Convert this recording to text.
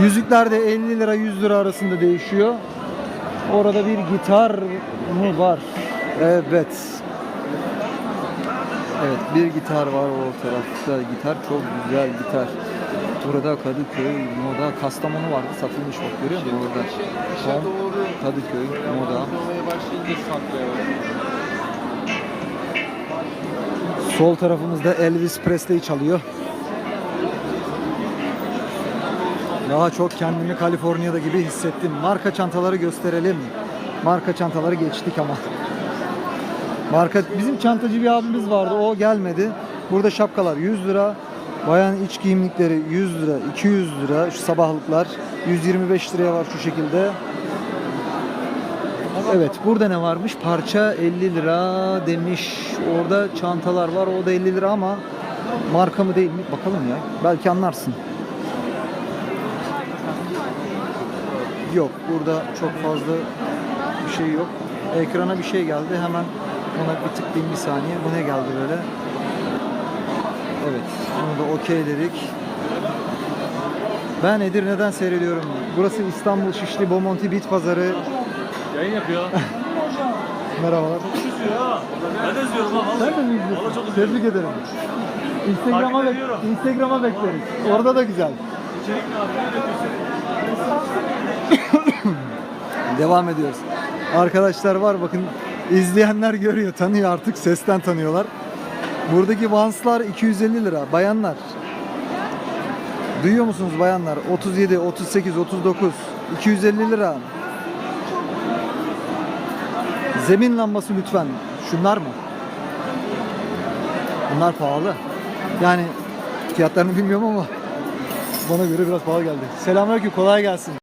Yüzükler de 50 lira 100 lira arasında değişiyor. Orada bir gitar mı var? Evet. Evet bir gitar var o tarafta. Gitar çok güzel gitar. Burada Kadıköy, Moda, Kastamonu vardı satılmış bak görüyor musun orada? Doğru Kadıköy, Moda. Sol tarafımızda Elvis Presley çalıyor. Daha çok kendimi Kaliforniya'da gibi hissettim. Marka çantaları gösterelim. Marka çantaları geçtik ama. Marka bizim çantacı bir abimiz vardı. O gelmedi. Burada şapkalar 100 lira. Bayan iç giyimlikleri 100 lira, 200 lira. Şu sabahlıklar 125 liraya var şu şekilde. Evet burada ne varmış? Parça 50 lira demiş. Orada çantalar var. O da 50 lira ama marka mı değil mi? Bakalım ya. Belki anlarsın. Yok burada çok fazla bir şey yok. Ekrana bir şey geldi. Hemen ona bir tıklayayım bir saniye. Bu ne geldi böyle? Evet. Bunu da okey dedik. Ben Edirne'den seyrediyorum. Burası İstanbul Şişli Bomonti Bit Pazarı. Yayın yapıyor. Merhabalar. ya. Ben de izliyorum ha. Sen de mi izliyorsun? Çok Tebrik ederim. Instagram'a, bek-. Instagram'a bekleriz. Orada da güzel. İçerik ne yapıyor? Devam ediyoruz. Arkadaşlar var bakın izleyenler görüyor, tanıyor artık sesten tanıyorlar. Buradaki Vans'lar 250 lira. Bayanlar. Duyuyor musunuz bayanlar? 37, 38, 39, 250 lira. Zemin lambası lütfen. Şunlar mı? Bunlar pahalı. Yani fiyatlarını bilmiyorum ama bana göre biraz pahalı geldi. Selamünaleyküm, kolay gelsin.